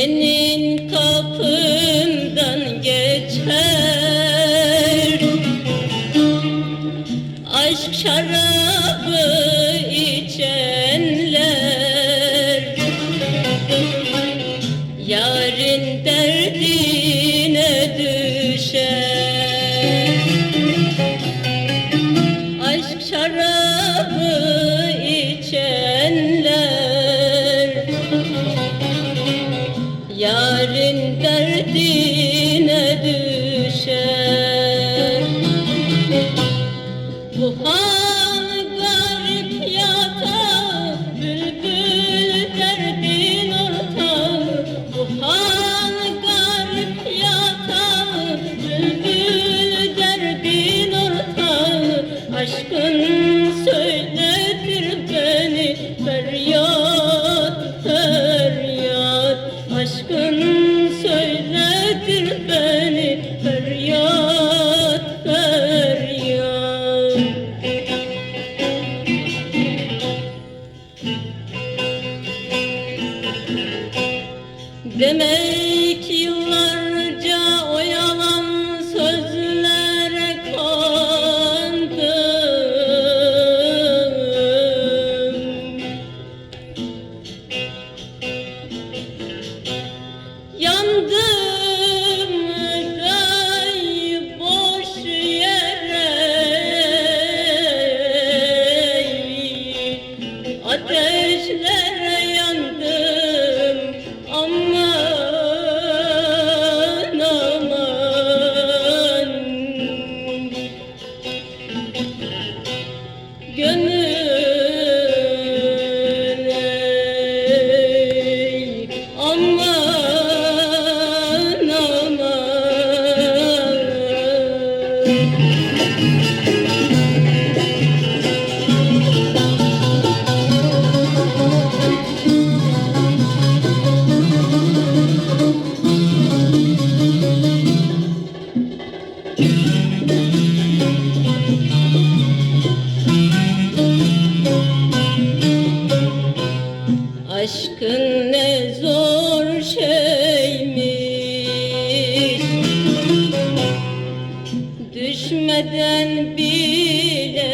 Senin kapından geçer. Aşk şarabı içenler. Yarın derdine düşer. Aşk şarabı Yarın derdine düşer. Bu hal garip yatağı Bülbül derdin ortağı Bu hal garip yatağı Bülbül derdin ortağı Aşkın söyletir beni Feryat Demek yıllarca Aşkın ne zor şeymiş. Düşmeden bilemedim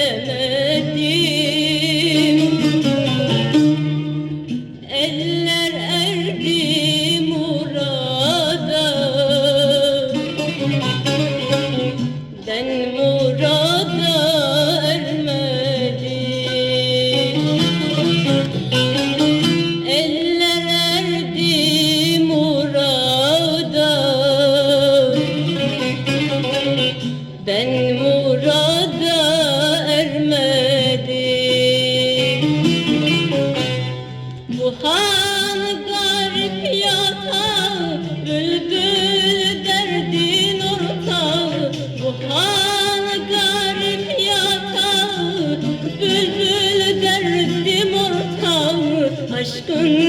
Ben murada ermedim. Bu han garip yatağı Bülbül derdin ortağı. Bu han garip yatağı Bülbül derdim ortağı. Aşkın